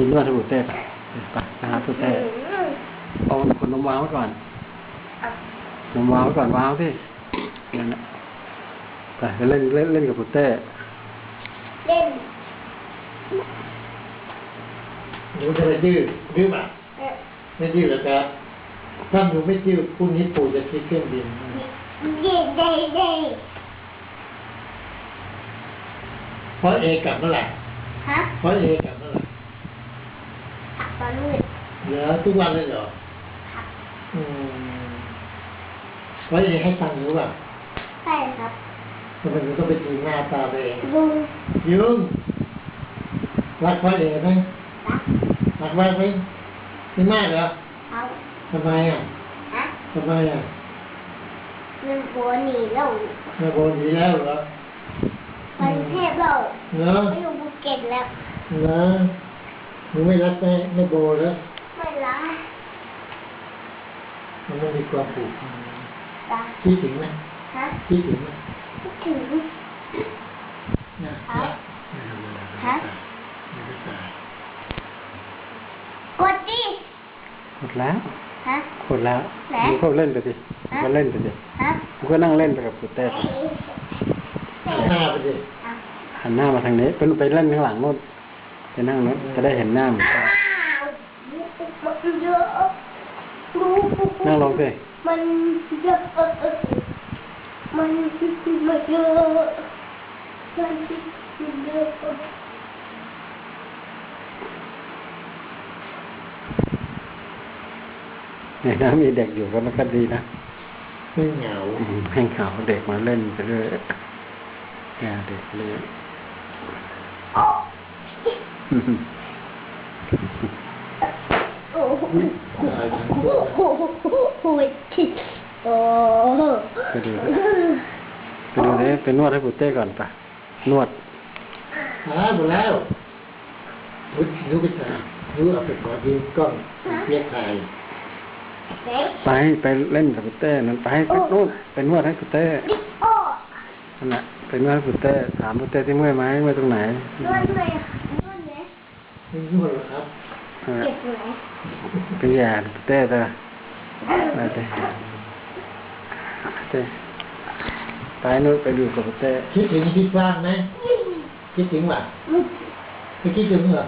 มีนวดให้บุเต้ไปไปนะฮะบุเต้เอาขนนมวางไว้ก่อนนมวางไว้ก่อนวางที่นั่นแหละไปไปเล่นเล่นเล่นกับบุเต้เล่นหนูจะไปดื้อดื้อป่ะเออไม่ดื้อหรอกครับถ้าหนูไม่ดื้อพรุ่งนี้ปู่จะคิดเครื่องบินให้เย่เย่เย่เพราะเอกลับเมื่อไหร่ฮะเพราะเอกลับเมื่อไหร่ ขับตอนมืด เหลือทุกวันเลยเหรอขับอืมเพราะเอกให้ตังค์หนูป่ะใช่ครับทำไมหนูต้องไปดูหน้าตาตัวเองลุงยุงรักพ่อเอกไหมรักรักมากไหมไม่มากเหรอเขาทำไมอะฮะทำไมอะมันโบหนีแล้วแม่โบนดีแล้วเหรอมันเทพแล้วเนาะไม่อยู่ภูเก็ตแล้วนะหนูไม่รักแม่ไม่โบแล้วไม่รัก มันไม่มีความผูกพันรักคิดถึงไหมฮะคิดถึงไหมคิดถึงนะครับฮะไม่ได้ตายกดดิหมดแล้วฮะหมดแล้วไหนมึงก็เล่นไปสิฮะก็เล่นไปสิฮะมึงก็นั่งเล่นไปกับบุเต้ไปหันหน้าไปดิอะหันหน้ามาทางนี้ไปไปเล่นข้างหลังโน่นไปนั่งโน่นจะได้เห็นหน้าเหมือนกัน อ้าวมันเยอะ นั่งลงสิมันเยอะมันมันเยอะมันเยอะเนี่ยนะมีเด็กอยู่ก็มันก็ดีนะไม่เหงาอืมให้เขาเด็กมาเล่นไปเรื่อยแกเด็กเลย โอ้โหตายทั้งโอ้ตัวโหโอ้ยคิดโอ้ไปดูดิไปดูดิไปนวดให้ปุเต้ก่อนปะนวดหาหมดแล้วรู้รู้ไปถ่ายรู้เอาไปขอยืมกล้องเพียกถ่ายเด็กไปไปเล่นกับปุเต้นั่นไปไปนู่นไปนวดให้ปุเต้ดิโอ้นั่นแหละไปนวดให้ปุเต้ถามปุเต้ที่เมื่อยไหมเมื่อยตรงไหนนวดไหมนวดไหมไม่นวดหรอกครับ นั่นแหละเจ็บไหมไปแย่ปุเต้เถอะไปเต้เต้ไปนู่นไปดูกับปุเต้คิดถึงพี่ฟ้างไหมคิดถึงป่ะไม่คิดถึงเหรอ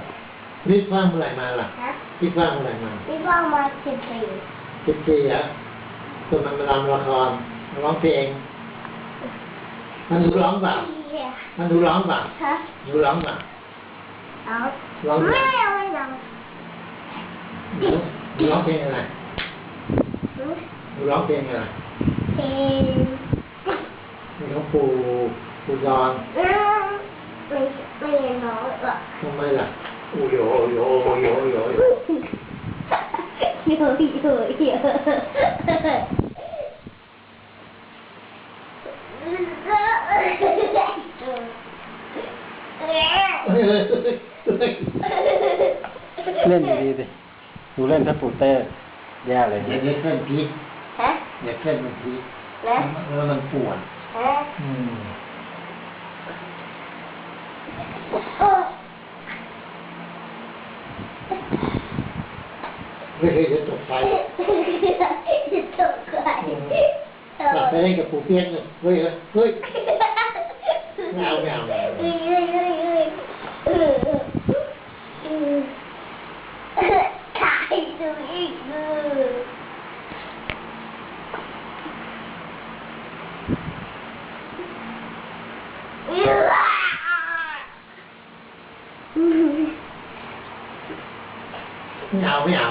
พี่ฟ้างเมื่อไหร่มาล่ะฮะพี่ฟ้างเมื่อไหร่มาพี่ว่างมาสิบสี่สิบสี่อะตัวมันมาลำละครมาร้องเพลงมันดูร้องเปล่าเหี้ยมันดูร้องเปล่าฮะดูร้องเปล่าเอาร้องไม่เอาไม่เอาดู ร้องเพลงอะไรหืมดูร้องเพลงอะไรเพลงมีของปู่ปู่ดอนอืมไม่ไม่น้อยหรอกทำไมล่ะโอ้โยโยโยโยโยเยอะเยอะเยอะเเฮ้ยเฮ้ยเฮ้ยเล่นดีๆสิ ดูเล่นถ้าปุเต้แย่เลยอย่าเล่นเล่นพีคฮะอย่าเล่นมันพีคนะแล้วมันปวดฮะอืมโอ้เฮ้ยเฮ้ยเดี๋ยวตกไฟตกใจเอหลับไปอเล่นกับปู่เปี๊ยกเลยเฮ้ยเฮ้ยเฮ้ยไม่เอาไม่เอาไม่เอา เฮ้ยเฮ้ยเฮ้ยเฮ้ยเออเออถ่ายดูอีกเออ ไม่เอาไม่เอา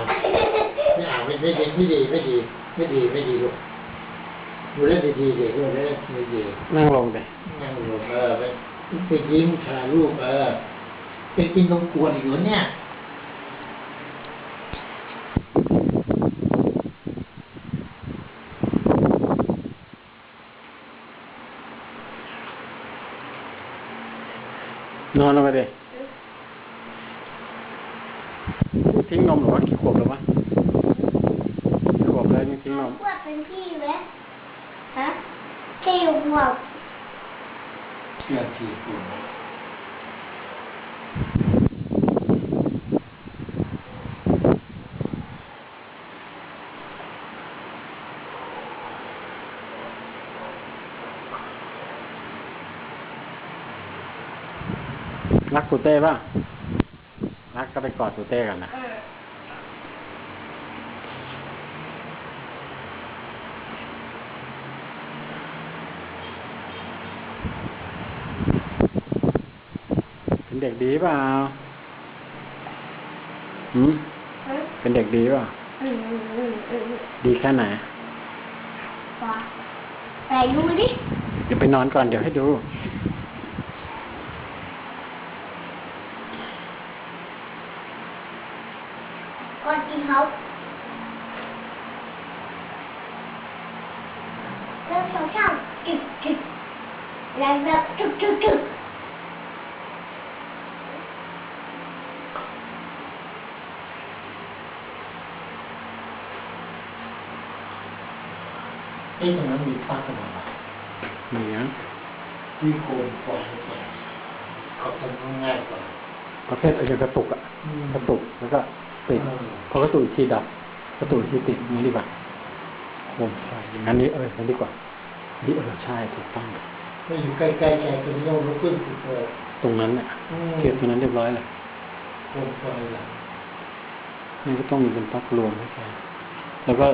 ไม่เอาไม่ไม่ดีไม่ดีไม่ดีไม่ดีไม่ดีลูกดูเล่นดีๆเด็กดูเล่นดีๆนั่งลงเลยนั่งลงเออไปไปยิ้มถ่ายรูปเออไปกินนมกวนอยู่เนี่ย นอนลงไปดิทิ้งนมหรือว่ากี่ขวบแล้ววะกี่ขวบแล้วนี่ทิ้งนมขวดเป็นพี่ไหมฮะสี่ขวบเชื่อทีคุณ ปู เต้ป่ะรักก็ไปกอดปูเต้กันนะเออเป็นเด็กดีเปล่าหืมเออเป็นเด็กดีเปล่าอืมอืมอืมอืมดีแค่ไหนว้าไหนดูดิ เดี๋ยวไปนอนก่อนเดี๋ยวให้ดู ก่อนกินเขาเริ่มสองสามจึกจึกแล้วแบบจึกจึกจึกเอ้ตรงนั้นมีปลั๊กกันไหมเหนียงที่โคนฟองแก่เขาทำง่ายกว่าประเภทอะไรกระตุกอะอืมกระตุกแล้วก็ ติดเออพอกระตุกอีกทีดับกระตุกอีกทีติดอย่างนี้ดีกว่าโอ้ใช่อย่างนั้นนี้เอออย่างนั้นดีกว่านี่เออใช่ถูกต้องถ้าอยู่ใกล้ๆแกจะไม่ต้องลุกขึ้นติดเลยตรงนั้นเนี่ยอืมเก็บตรงนั้นเรียบร้อยเลยโคนไฟหลังนี่ก็ต้องมีเป็นปลั๊กรวมให้แกแล้วก็